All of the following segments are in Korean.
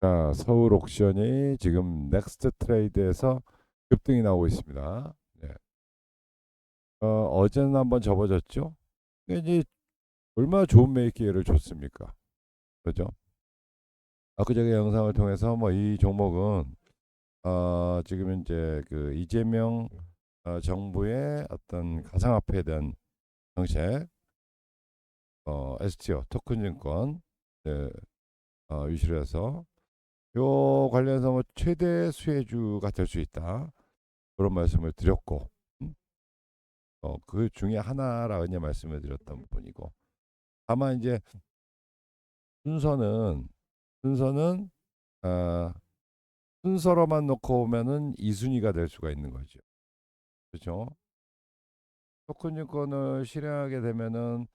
자, 서울 옥션이 지금 넥스트 트레이드에서 급등이 나오고 있습니다. 네. 어, 어제는 한번 접어졌죠. 이제 얼마나 좋은 매입 기회를 줬습니까? 그죠? 아그저께 영상을 통해서 뭐 이 종목은 어, 지금 이제 그 이재명 어, 정부의 어떤 가상화폐에 대한 정책, 어, STO 토큰증권 네, 어, 유시를 해서 요 관련해서 뭐 최대 수혜주가 될 수 있다 그런 말씀을 드렸고 음? 어, 그 중에 하나라 그냥 말씀을 드렸던 부분이고 다만 이제 순서는 순서는 아, 순서로만 놓고 보면은 2순위가 될 수가 있는 거죠. 그렇죠? 토큰증권을 실행하게 되면은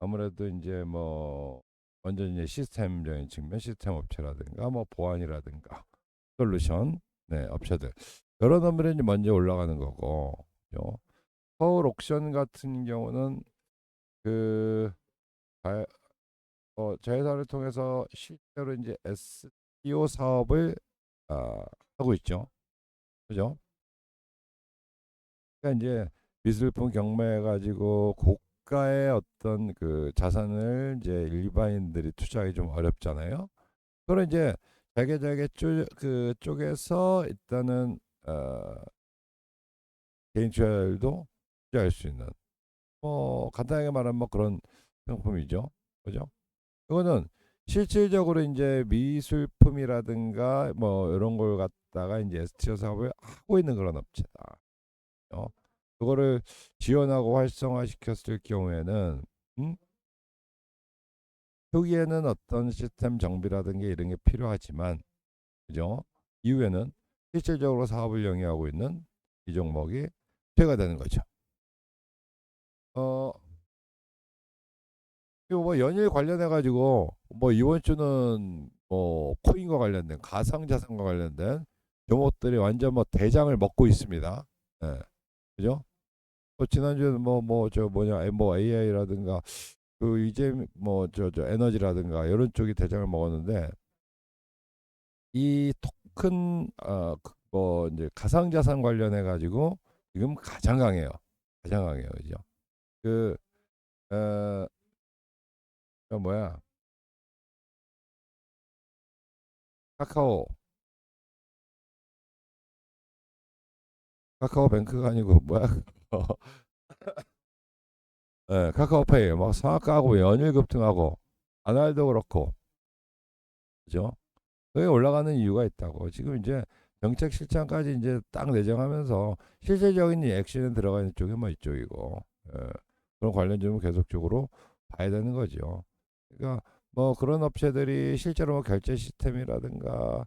아무래도 이제 뭐 완전 이제 시스템적인 측면, 시스템 업체라든가 뭐 보안이라든가 솔루션 네, 업체들 이런 놈들이 먼저 올라가는 거고 그죠? 서울 옥션 같은 경우는 그 자, 어, 자회사를 통해서 실제로 이제 SEO 사업을 아, 하고 있죠. 그죠? 그러니까 이제 미술품 경매해 가지고 고 가의 어떤 그 자산을 이제 일반인들이 투자하기 좀 어렵잖아요. 그걸 이제 자기 자기 쪽그 쪽에서 일단은 어, 개인 투자율도 투자할 수 있는 뭐 간단하게 말하면 뭐 그런 상품이죠. 그죠? 이거는 실질적으로 이제 미술품이라든가 뭐 이런 걸 갖다가 이제 STO 사업을 하고 있는 그런 업체다. 어? 그거를 지원하고 활성화시켰을 경우에는 음? 초기에는 어떤 시스템 정비라든가 이런 게 필요하지만 그죠? 이후에는 실질적으로 사업을 영위하고 있는 이 종목이 퇴가 되는 거죠. 어, 뭐 연일 관련해 가지고 뭐 이번 주는 뭐 코인과 관련된 가상자산과 관련된 종목들이 완전 뭐 대장을 먹고 있습니다. 예. 그죠? 뭐 지난주에는 뭐 뭐 저 뭐냐 뭐 AI라든가 그 이제 뭐 저 저 에너지라든가 이런 쪽이 대장을 먹었는데 이 토큰 어 뭐 이제 가상자산 관련해 가지고 지금 가장 강해요. 가장 강해요. 그죠? 그 어, 그 뭐야? 카카오 카카오 뱅크가 아니고 뭐야? 예, 카카오페이 막 상한가하고 연일 급등하고 아날도 그렇고 그죠? 그게 올라가는 이유가 있다고. 지금 이제 정책 실장까지 이제 딱 내정하면서 실질적인 이 액션에 들어가 있는 쪽이 뭐 이쪽이고 예, 그런 관련 점을 계속적으로 봐야 되는 거죠. 그러니까 뭐 그런 업체들이 실제로 뭐 결제 시스템이라든가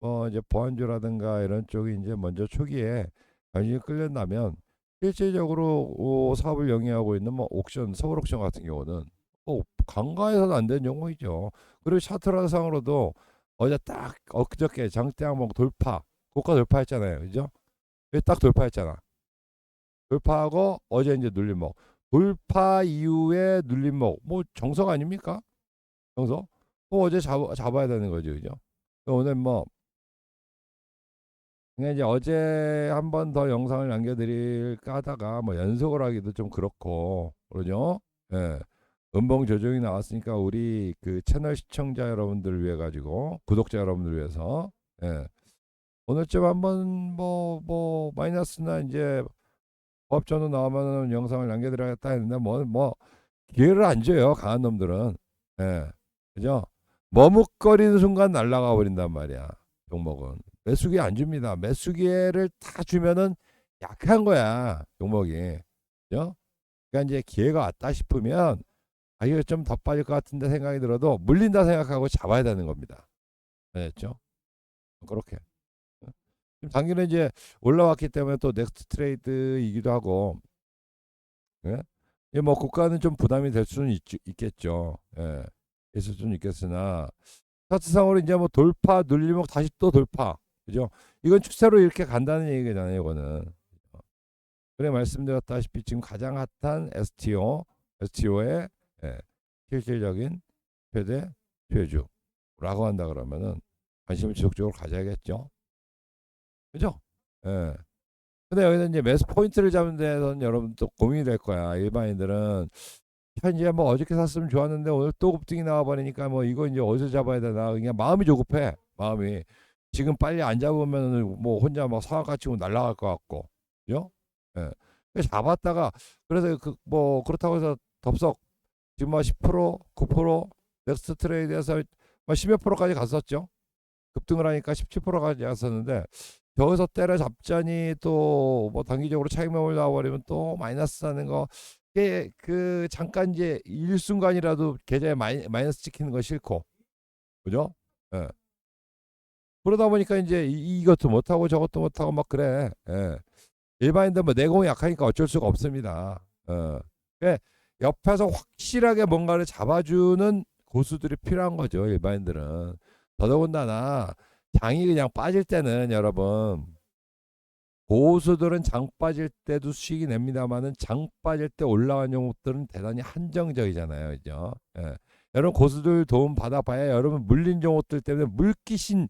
뭐 이제 보안주라든가 이런 쪽이 이제 먼저 초기에 관심이 끌렸다면 실질적으로 어, 사업을 영위하고 있는 뭐 옥션 서울 옥션 같은 경우는 어, 간과해서는 안 되는 종목이죠. 그리고 차트라상으로도 어제 딱 엊그저께 장대 항목 돌파 고가 돌파했잖아요, 그죠? 딱 돌파했잖아. 돌파하고 어제 이제 눌림목 돌파 이후에 눌림목 뭐 정석 아닙니까? 정석? 뭐 어제 잡, 잡아야 되는 거죠, 그죠? 오늘 뭐 이제 어제 한 번 더 영상을 남겨드릴까 하다가 뭐 연속을 하기도 좀 그렇고 그러죠. 예. 음봉 조정이 나왔으니까 우리 그 채널 시청자 여러분들을 위해 가지고 구독자 여러분들 을 위해서 예. 오늘쯤 한번 뭐 뭐 마이너스나 이제 법전으로 나오면은 영상을 남겨드려야겠다 했는데 뭐뭐 뭐 기회를 안 줘요 강한 놈들은 예. 그죠? 머뭇거리는 순간 날아가 버린단 말이야 종목은 매수기 안 줍니다. 매수기를 다 주면은 약한 거야 종목이. 그죠? 그러니까 이제 기회가 왔다 싶으면 아 이거 좀 더 빠질 것 같은데 생각이 들어도 물린다 생각하고 잡아야 되는 겁니다. 알겠죠? 그렇게. 당연히 이제 올라왔기 때문에 또 넥스트 트레이드이기도 하고, 예? 뭐 국가는 좀 부담이 될 수는 있, 있겠죠. 예. 있을 수는 있겠으나 차트상으로 이제 뭐 돌파 눌리목 다시 또 돌파 그죠? 이건 추세로 이렇게 간다는 얘기잖아요, 이거는. 그래 말씀드렸다시피 지금 가장 핫한 STO, STO의 예, 실질적인 최대 최주라고 한다 그러면은 관심을 지속적으로 가져야겠죠. 그죠? 예. 근데 여기는 이제 매수 포인트를 잡는 데는 여러분 또 고민이 될 거야. 일반인들은 현재 뭐 어저께 샀으면 좋았는데 오늘 또 급등이 나와 버리니까 뭐 이거 이제 어디서 잡아야 되나 그냥 마음이 조급해. 마음이 지금 빨리 안 잡으면 뭐 혼자 막 상한가 치고 날아갈 것 같고, 그죠? 예. 그래서 잡았다가 그래서 그 뭐 그렇다고 해서 덥석 지금 뭐 10%, 9% 넥스트 트레이드에서 뭐 10몇 프로까지 갔었죠. 급등을 하니까 17%까지 갔었는데 여기서 때려잡자니 또 뭐 단기적으로 차익 매물 나와버리면 또 마이너스 하는 거 이게 그 잠깐 이제 일순간이라도 계좌에 마이, 마이너스 찍히는 거 싫고 그죠? 예. 그러다 보니까 이제 이, 이것도 못하고 저것도 못하고 막 그래. 예. 일반인들 뭐 내공이 약하니까 어쩔 수가 없습니다. 어. 예. 옆에서 확실하게 뭔가를 잡아주는 고수들이 필요한 거죠. 일반인들은. 더더군다나 장이 그냥 빠질 때는 여러분 고수들은 장 빠질 때도 수익이 냅니다만은 장 빠질 때 올라간 종목들은 대단히 한정적이잖아요, 그죠? 예. 여러분 고수들 도움 받아봐야 여러분 물린 종목들 때문에 물귀신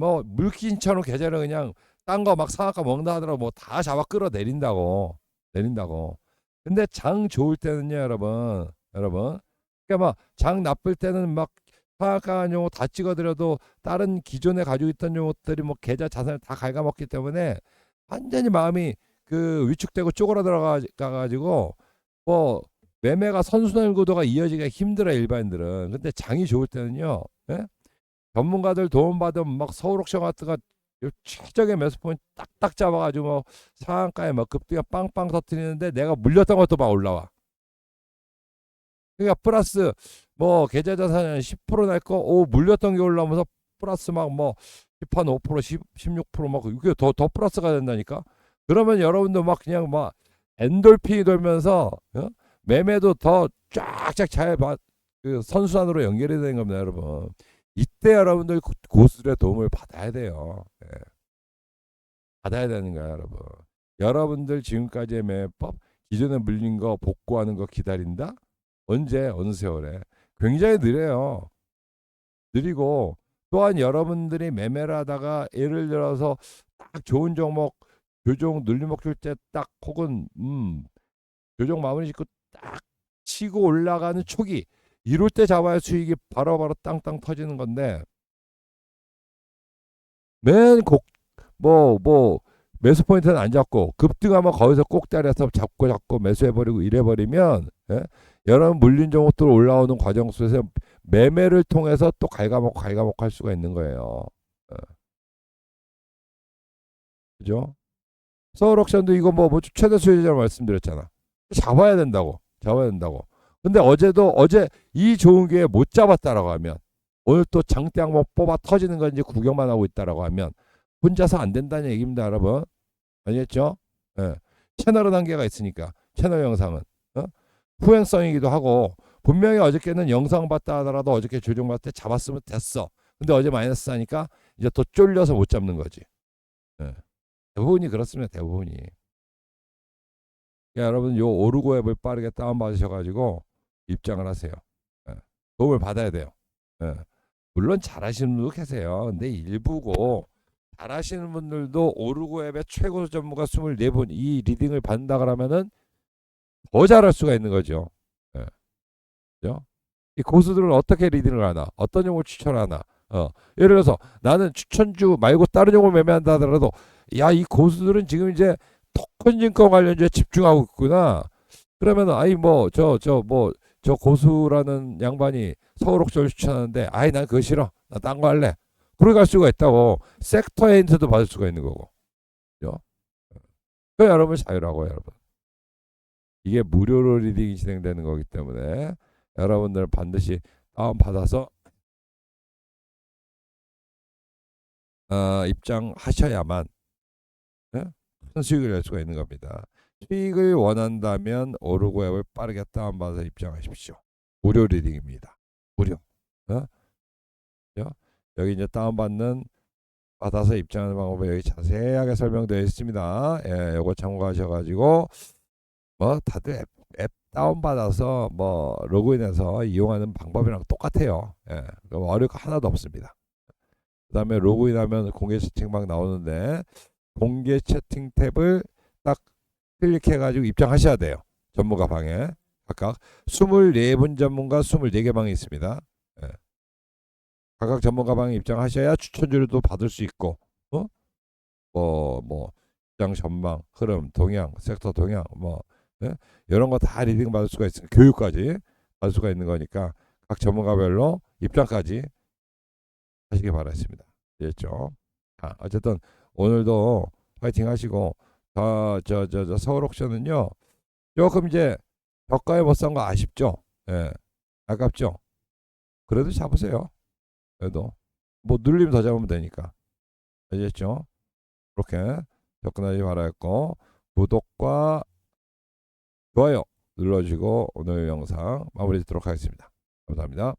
뭐 물귀신처럼 계좌를 그냥 딴 거막 상한가 먹는다 하더라도 뭐 다 잡아 끌어 내린다고 내린다고. 근데 장 좋을 때는요, 여러분, 여러분, 그러니까 막 장 나쁠 때는 막 상한가 용어 다 찍어드려도 다른 기존에 가지고 있던 용어들이 뭐 계좌 자산을 다 갉아먹기 때문에 완전히 마음이 그 위축되고 쪼그라 들어가 가지고 뭐 매매가 선순환 구도가 이어지기가 힘들어 일반인들은 근데 장이 좋을 때는요 예? 전문가들 도움 받으면 막 서울 옥션 같은 거 최적의 매수 포인트 딱딱 잡아가지고 뭐 상한가에 막 급등이 빵빵 터트리는데 내가 물렸던 것도 막 올라와 그러니까 플러스 뭐 계좌 자산은 10%날 거, 오 물렸던 게 올라오면서 플러스 막 뭐 10한 5%, 10, 16%막 이게 더 더 플러스가 된다니까. 그러면 여러분도 막 그냥 막 엔돌핀이 돌면서 어? 매매도 더 쫙쫙 잘그 선수안으로 연결이 되는 겁니다, 여러분. 이때 여러분들 고- 고수들의 도움을 받아야 돼요. 예. 받아야 되는 거야, 여러분. 여러분들 지금까지의 매매법 기존에 물린 거 복구하는 거 기다린다? 언제 어느 세월에 굉장히 느려요. 느리고 또한 여러분들이 매매를 하다가 예를 들어서 딱 좋은 종목 교종 눌림목 줄때 딱 혹은 음 교종 마무리 짓고 딱 치고 올라가는 초기 이럴 때 잡아야 수익이 바로 바로 땅땅 터지는 건데 맨 곡 뭐 뭐 매수 포인트는 안 잡고 급등하면 거기서 꼭다리에서 잡고 잡고 매수해버리고 이래버리면 예? 여러분 물린 종목들 올라오는 과정 속에서 매매를 통해서 또 갉아먹고 갉아먹고 할 수가 있는 거예요. 예. 그죠? 서울 옥션도 이거 뭐, 뭐 최대 수혜자로 말씀드렸잖아. 잡아야 된다고. 잡아야 된다고. 근데 어제도 어제 이 좋은 기회에 못 잡았다라고 하면 오늘 또 장대 항목 뽑아 터지는 건지 구경만 하고 있다라고 하면 혼자서 안 된다는 얘기입니다, 여러분. 아니겠죠? 예. 채널은 한계가 있으니까 채널 영상은 어? 후행성이기도 하고 분명히 어저께는 영상 봤다 하더라도 어저께 조정 봤을 때 잡았으면 됐어. 근데 어제 마이너스 하니까 이제 또 쫄려서 못 잡는 거지. 예. 대부분이 그렇습니다. 대부분이. 그러니까 여러분 요 오르고 앱을 빠르게 다운받으셔가지고 입장을 하세요. 예. 도움을 받아야 돼요. 예. 물론 잘하시는 분도 계세요. 근데 일부고 잘하시는 분들도 오르고 앱의 최고 전문가 24분 이 리딩을 받는다 그러면은 더 잘할 수가 있는 거죠. 예. 그죠? 이 고수들은 어떻게 리딩을 하나? 어떤 용을 추천하나? 어. 예를 들어서 나는 추천주 말고 다른 용을 매매한다 하더라도 야, 이 고수들은 지금 이제 토큰 증권 관련주에 집중하고 있구나. 그러면 아이 뭐 저 저 뭐 저 고수라는 양반이 서울옥절 추천하는데 아이 난 그거 싫어. 나 딴 거 할래. 그래 갈 수가 있다고. 섹터 힌트도 받을 수가 있는 거고. 그죠? 그 여러분 자유라고 여러분. 이게 무료로 리딩이 진행되는 거기 때문에 여러분들 반드시 다운 받아서 어, 입장하셔야만 예? 큰 수익을 낼 수가 있는 겁니다. 수익을 원한다면 오르고 앱을 빠르게 다운받아서 입장하십시오. 무료 리딩입니다. 무료. 어? 그죠? 여기 이제 다운받는 받아서 입장하는 방법은 여기 자세하게 설명되어 있습니다. 예, 요거 참고하셔가지고 뭐 다들 앱, 앱 다운받아서 뭐 로그인해서 이용하는 방법이랑 똑같아요. 예, 어려울 거 하나도 없습니다. 그 다음에 로그인하면 공개 채팅방 나오는데 공개 채팅 탭을 딱 클릭해가지고 입장하셔야 돼요. 전문가 방에 각각 24분 전문가 24개 방이 있습니다. 예. 각각 전문가 방에 입장하셔야 추천주를 받을 수 있고, 어? 뭐, 뭐, 시장 전망, 흐름, 동향, 섹터 동향, 뭐, 예? 이런 거 다 리딩 받을 수가 있으니까 교육까지 받을 수가 있는 거니까 각 전문가별로 입장까지 하시기 바라겠습니다. 됐죠? 자, 어쨌든 오늘도 파이팅 하시고, 저, 저, 저, 저 서울 옥션은요, 조금 이제 저가에 못 산 거 아쉽죠? 예. 아깝죠? 그래도 잡으세요. 그래도. 뭐 눌리면 더 잡으면 되니까. 아시겠죠? 그렇게 접근하지 말아야겠고, 구독과 좋아요 눌러주시고 오늘 영상 마무리 짓도록 하겠습니다. 감사합니다.